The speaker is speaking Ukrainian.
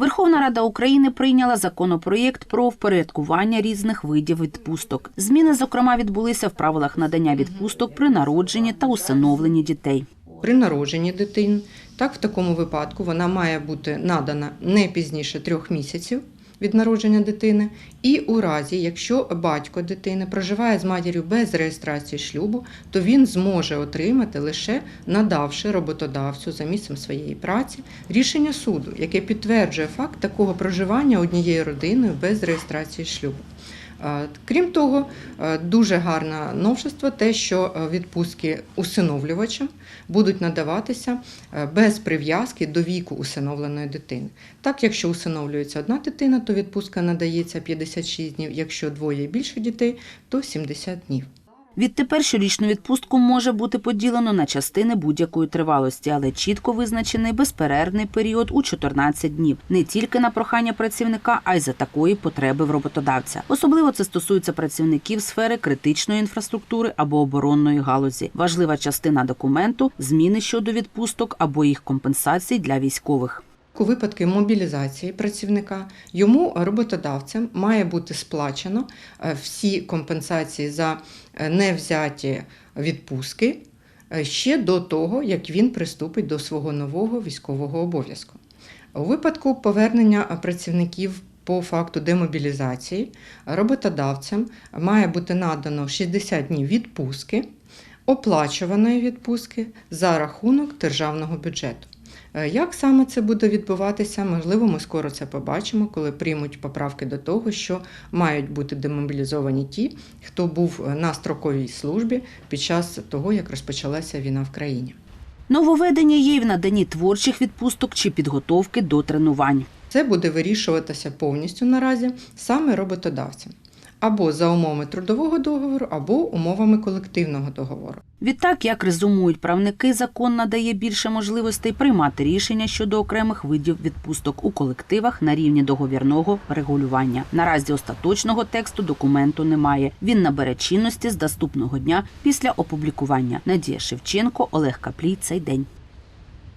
Верховна Рада України прийняла законопроєкт про впорядкування різних видів відпусток. Зміни, зокрема, відбулися в правилах надання відпусток при народженні та усиновленні дітей. При народженні дитин так в такому випадку вона має бути надана не пізніше трьох місяців від народження дитини, і у разі, якщо батько дитини проживає з матір'ю без реєстрації шлюбу, то він зможе отримати лише надавши роботодавцю за місцем своєї праці рішення суду, яке підтверджує факт такого проживання однією родиною без реєстрації шлюбу. Е, Крім того, е, дуже гарне новшество те, що е, відпустки усиновлювачам будуть надаватися без прив'язки до віку усиновленої дитини. Так, якщо усиновлюється одна дитина, то відпустка надається 56 днів, якщо двоє і більше дітей, то 70 днів. Відтепер щорічну відпустку може бути поділено на частини будь-якої тривалості, але чітко визначений безперервний період у 14 днів не тільки на прохання працівника, а й за такої потреби в роботодавця. Особливо це стосується працівників сфери критичної інфраструктури або оборонної галузі. Важлива частина документу зміни щодо відпусток або їх компенсацій для військових. У випадку мобілізації працівника йому роботодавцем має бути сплачено е, всі компенсації за е, невзяті відпустки е, ще до того, як він приступить до свого нового військового обов'язку. У випадку повернення працівників по факту демобілізації роботодавцям має бути надано 60 днів відпустки, оплачуваної відпустки за рахунок державного бюджету. Е, Як саме це буде відбуватися, можливо, ми скоро це побачимо, коли приймуть поправки до того, що мають бути демобілізовані ті, хто був на строковій службі під час того, як розпочалася війна в країні. Нововведення є й в наданні творчих відпусток чи підготовки до тренувань. Це буде вирішуватися повністю наразі саме роботодавцем або за умовами трудового договору, або умовами колективного договору. Відтак, як резумують правники, закон надає більше можливостей приймати рішення щодо окремих видів відпусток у колективах на рівні договірного регулювання. Наразі остаточного тексту документу немає. Він набере чинності з наступного дня після опублікування. Надія Шевченко, Олег Каплій. Цей день.